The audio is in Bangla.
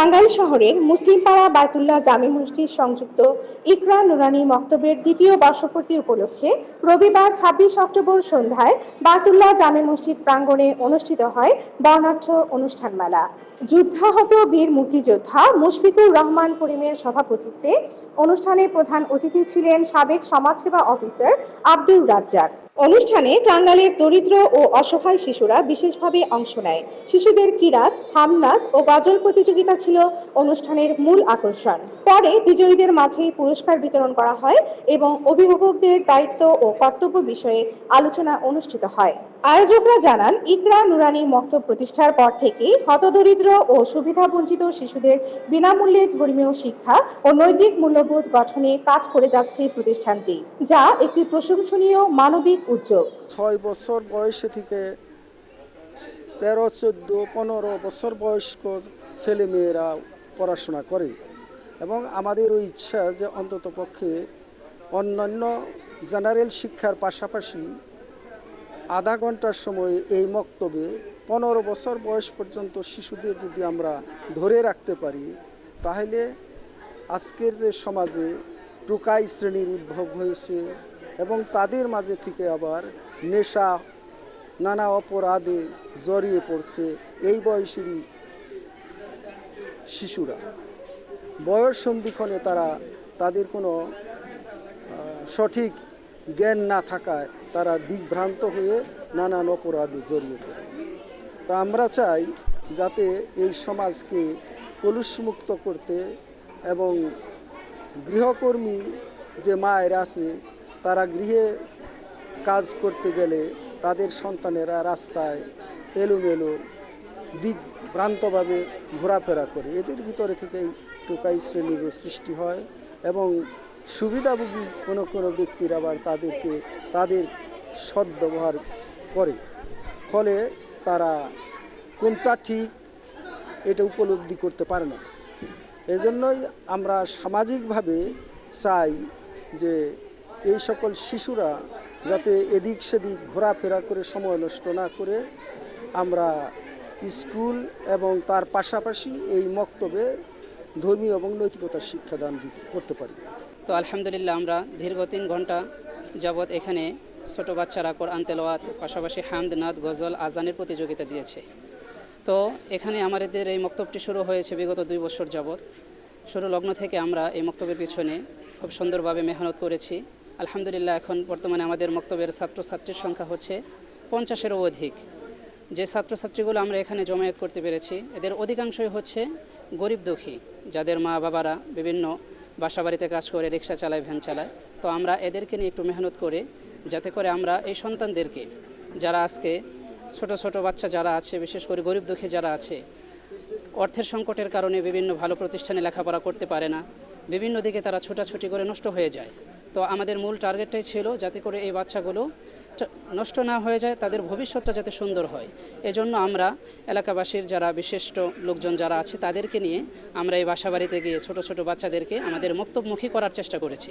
টাঙ্গাইল শহরের মুসলিমপাড়া বায়তুল্লাহ জামে মসজিদ সংযুক্ত ইকরা নুরানি মক্তবের দ্বিতীয় বর্ষপূর্তি উপলক্ষে রবিবার ছাব্বিশ অক্টোবর সন্ধ্যায় বায়তুল্লাহ জামে মসজিদ প্রাঙ্গণে অনুষ্ঠিত হয় বর্ণাঢ্য অনুষ্ঠান মেলা যুদ্ধাহত বীর মুক্তিযোদ্ধা মুশফিকুর রহমান করিমের সভাপতিত্বে অনুষ্ঠানে প্রধান অতিথি ছিলেন সাবেক সমাজসেবা অফিসার আব্দুর রাজ্জাক। অনুষ্ঠানে টাঙ্গালের দরিদ্র ও অসহায় শিশুরা বিশেষভাবে অংশ নেয়। শিশুদের কিরাত, হামনাত ও গজল প্রতিযোগিতা ছিল অনুষ্ঠানের মূল আকর্ষণ। পরে বিজয়ীদের মাঝে পুরস্কার বিতরণ করা হয় এবং অভিভাবকদের দায়িত্ব ও কর্তব্য বিষয়ে আলোচনা অনুষ্ঠিত হয়। আয়োজকরা জানান, ইকরা নুরানি মক্তব প্রতিষ্ঠার পর থেকেই হতদরিদ্র ও সুবিধাবঞ্চিত শিশুদের বিনামূল্যে ধর্মীয় শিক্ষা ও নৈতিক মূল্যবোধ গঠনে কাজ করে যাচ্ছে প্রতিষ্ঠানটি, যা একটি প্রশংসনীয় মানবিক উদ্যোগ। ছয় বছর বয়সে থেকে তেরো, চোদ্দ, পনেরো বছর বয়স্ক ছেলেমেয়েরা পড়াশোনা করে এবং আমাদের ওই ইচ্ছা যে অন্তত পক্ষে অন্যান্য জেনারেল শিক্ষার পাশাপাশি আধা ঘণ্টার সময় এই মক্তবে পনেরো বছর বয়স পর্যন্ত শিশুদের যদি আমরা ধরে রাখতে পারি, তাহলে আজকের যে সমাজে টুকাই শ্রেণির উদ্ভব হয়েছে এবং তাদের মাঝে থেকে আবার নেশা, নানা অপরাধে জড়িয়ে পড়ছে। এই বয়সেরই শিশুরা। বয়স সন্ধিক্ষণে তারা তাদের কোনো সঠিক জ্ঞান না থাকায় তারা দিগ্ভ্রান্ত হয়ে নানান অপরাধে জড়িয়ে পড়ে। তা আমরা চাই যাতে এই সমাজকে কলুষমুক্ত করতে এবং গৃহকর্মী যে মায়ের আছে, তারা গৃহে কাজ করতে গেলে তাদের সন্তানেরা রাস্তায় এলোমেলো দিক ভ্রান্তভাবে ঘোরাফেরা করে। এদের ভিতরে থেকেই টোকাই শ্রেণির সৃষ্টি হয় এবং সুবিধাভোগী কোনো কোনো ব্যক্তির আবার তাদেরকে তাদের সদ্ব্যবহার করে। ফলে তারা কোনটা ঠিক, এটা উপলব্ধি করতে পারে না। এজন্যই আমরা সামাজিকভাবে চাই যে এই সকল শিশুরা যাতে এদিক সেদিক ঘোরাফেরা করে সময় নষ্ট না করে আমরা স্কুল এবং তার পাশাপাশি এই মক্তবে ধর্মীয় এবং নৈতিকতার শিক্ষাদান দিতে, করতে পারি। তো আলহামদুলিল্লাহ আমরা দীর্ঘ তিন ঘণ্টা যাবৎ এখানে ছোট বাচ্চারা কোরআন তেলাওয়াত, পাশাপাশি হামদ, নাদ, গজল, আজানের প্রতিযোগিতা দিয়েছে। তো এখানে আমাদের এই মক্তবটি শুরু হয়েছে বিগত দুই বছর যাবৎ। শুরু লগ্ন থেকে আমরা এই মক্তবের পিছনে খুব সুন্দরভাবে মেহনত করেছি। আলহামদুলিল্লাহ এখন বর্তমানে আমাদের মক্তবের ছাত্রছাত্রীর সংখ্যা হচ্ছে পঞ্চাশেরও অধিক। যে ছাত্রছাত্রীগুলো আমরা এখানে জমায়েত করতে পেরেছি, এদের অধিকাংশই হচ্ছে গরিব দুঃখী, যাদের মা বাবারা বিভিন্ন বাসা বাড়িতে কাজ করে, রিক্সা চালায়, ভ্যান চালায়। তো আমরা এদেরকে নিয়ে একটু মেহনত করে, যাতে করে আমরা এই সন্তানদেরকে, যারা আজকে ছোট ছোট বাচ্চা যারা আছে, বিশেষ করে গরিব দুঃখী যারা আছে, অর্থের সংকটের কারণে বিভিন্ন ভালো প্রতিষ্ঠানে লেখাপড়া করতে পারে না। বিভিন্ন দিকে তারা ছোটাছুটি করে নষ্ট হয়ে যায়। তো আমাদের মূল টার্গেটটাই ছিল যাতে করে এই বাচ্চাগুলো নষ্ট না হয়ে যায়, তাদের ভবিষ্যৎটা যাতে সুন্দর হয়। এজন্য আমরা এলাকাবাসীর যারা বিশিষ্ট লোকজন যারা আছে, তাদেরকে নিয়ে আমরা এই বাসাবাড়িতে গিয়ে ছোট ছোট বাচ্চাদেরকে আমাদের মক্তবমুখী করার চেষ্টা করেছি।